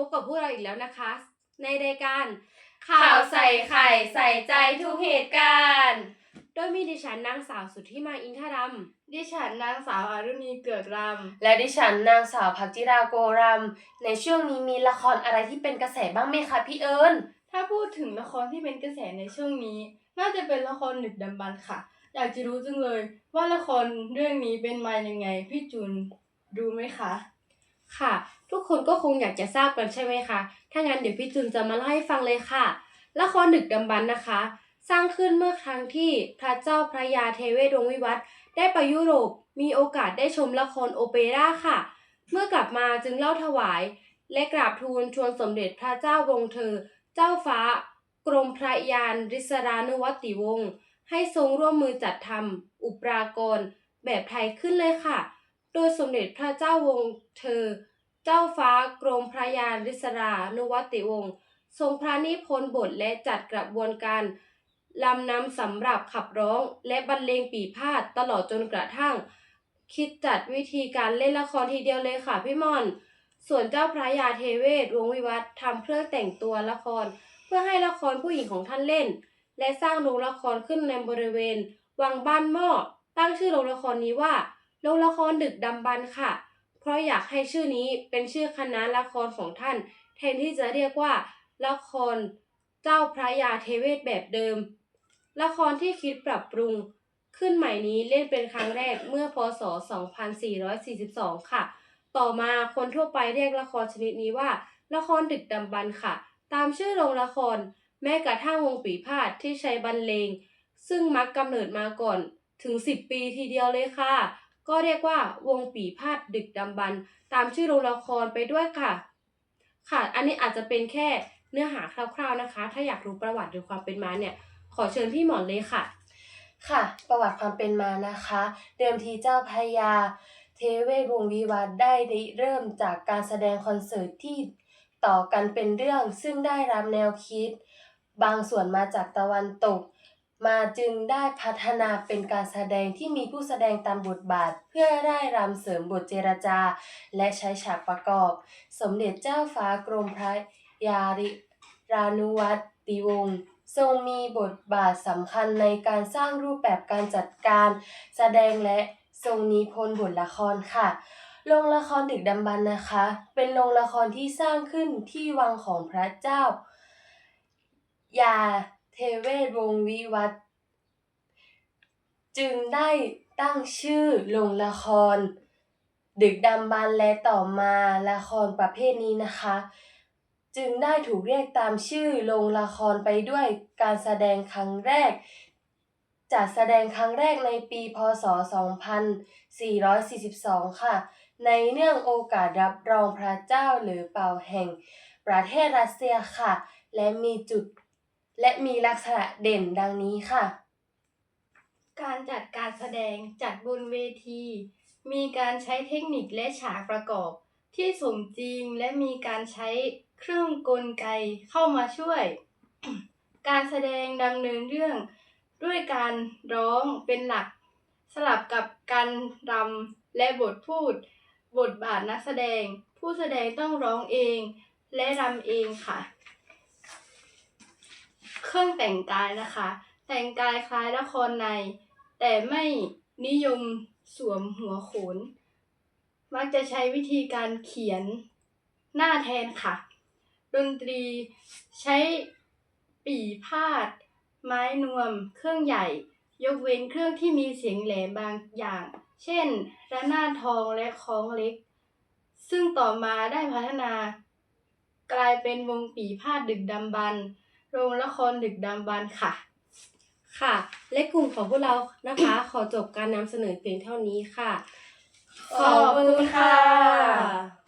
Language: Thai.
วกเราอีกแล้วนะคะ ในรายการ ข่าวใส่ไข่ใส่ใจทุกเหตุการณ์ โดยมีดิฉันนางสาวสุทธิมาอินทรมดิฉันนางสาวอารุณีเกือกรและดิฉันนางสาวพักจิราโกรัมในช่วงนี้มีละครอะไรที่เป็นกระแสบ้างไหมคะพี่เอิญำถ้าพูดถึงละครที่เป็นกระแสในช่วงนี้ น่าจะเป็นละครหนึกดำบรรพ์ค่ะ อยากจะรู้จังเลย ว่าละครเรื่องนี้เป็นมายังไงพี่จุนดูไหมคะ ค่ะทุก คนก็คงอยากจะทราบกันใช่ไหมคะ ถ้างั้นเดี๋ยวพี่จุนจะมาเล่าให้ฟังเลยค่ะ ละครดึกดำบรรพ์นะคะ สร้างขึ้นเมื่อครั้งที่พระเจ้าพระยาเทเวศวงวิวัฒน์ได้ไปยุโรป มีโอกาสได้ชมละครโอเปร่าค่ะ เมื่อกลับมาจึงเล่าถวาย และกราบทูลชวนสมเด็จพระเจ้าวงศ์เธอ เจ้าฟ้า กรมพระยานริศรานุวัติวงศ์ให้ทรงร่วมมือจัดทำอุปรากรแบบไทยขึ้นเลยค่ะ โดยสมเด็จพระเจ้าวงศ์เธอ เจ้าฟ้ากรมพระยานริศรานุวัติวงศ์ทรงพระนิพนธ์บทและจัดกระบวนการลำนำสำหรับขับร้องและบรรเลงปีพาดตลอดจนกระทั่ง คิดจัดวิธีการเล่นละครทีเดียวเลยค่ะพี่มอน ส่วนเจ้าพระยาเทเวศวงวิวัฒน์ทำเครื่องแต่งตัวละคร เพื่อให้ละครผู้หญิงของท่านเล่น และสร้างโรงละครขึ้นในบริเวณ วังบ้านหม้อตั้งชื่อโรงละครนี้ว่าโรงละครดึกดำบรรค่ะ ราะอยากให้ชื่อนี้เป็นชื่อคณะละครของท่าน แทนที่จะเรียกว่า ละครเจ้าพระยาเทเวศแบบเดิม ละครที่คิดปรับปรุง ขึ้นใหม่นี้เล่นเป็นครั้งแรกเมื่อพศ 2442 ค่ะ ต่อมาคนทั่วไปเรียกละครชนิดนี้ว่า ละครดึกดำบรรพ์ค่ะ ตามชื่อโรงละคร แม้กระทั่งวงปีพาดที่ใช้บรรเลง ซึ่งมักกำเนิดมาก่อนถึง 10 ปีทีเดียวเลยค่ะ ก็เรียกว่าวงปีพาดดึกดำบรรพ์ตามชื่อโรงละครไปด้วยค่ะ ค่ะ อันนี้อาจจะเป็นแค่เนื้อหาคร่าวๆนะคะ ถ้าอยากรู้ประวัติหรือความเป็นมาเนี่ย ขอเชิญพี่หมอนเลยค่ะ ค่ะ ประวัติความเป็นมานะคะ เดิมทีเจ้าพระยาเทเวศวงวิวัฒน์ได้เริ่มจากการแสดงคอนเสิร์ตที่ต่อกันเป็นเรื่องซึ่งได้รับแนวคิด บางส่วนมาจากตะวันตก มาจึงได้พัฒนาเป็นการแสดงที่มีผู้แสดงตามบทบาท เพื่อได้รำเสริมบทเจรจา และใช้ฉากประกอบ สมเด็จเจ้าฟ้ากรมพระยาริรานุวัตติวงศ์ทรงมีบทบาทสำคัญในการสร้างรูปแบบการจัดการ แสดงและทรงนิพนธ์บทละครค่ะโรงละครดึกดำบรรนะคะ เป็นโรงละครที่สร้างขึ้นที่วังของพระเจ้า ยา เทเวศวงวิวัฒจึงได้ตั้งชื่อโรงละคร ดึกดำบรรและต่อมาละครประเภทนี้นะคะ จึงได้ถูกเรียกตามชื่อโรงละครไปด้วยการแสดงครั้งแรก จัดแสดงครั้งแรกในปี พศ 2442 ค่ะ ในเนื่องโอกาสรับรองพระเจ้าหรือเป่าแห่ง ประเทศรัสเซียค่ะ และมีจุด และมีลักษณะเด่นดังนี้ค่ะ การจัดการแสดงจัดบนเวที มีการใช้เทคนิคและฉากประกอบ ที่สมจริงและมีการใช้เครื่องกลไกเข้ามาช่วย การแสดงดำเนินเรื่องด้วยการร้องเป็นหลัก สลับกับการรำและบทพูด บทบาทนักแสดง ผู้แสดงต้องร้องเอง และรำเองค่ะ เครื่องแต่งกายนะคะ แต่งกายคล้ายละครใน แต่ไม่นิยมสวมหัวโขน มักจะใช้วิธีการเขียนหน้าแทนค่ะ ดนตรีใช้ปี่พาด ไม้นวม เครื่องใหญ่ ยกเว้นเครื่องที่มีเสียงแหลมบางอย่าง เช่น ระนาดทองและคล้องเล็ก ซึ่งต่อมาได้พัฒนากลายเป็นวงปี่พาดดึกดำบรร โรงละครดึกดำบรรพ์ค่ะ ค่ะ และกลุ่มของพวกเรานะคะ ขอจบการนำเสนอเพียงเท่านี้ค่ะ ขอบคุณค่ะ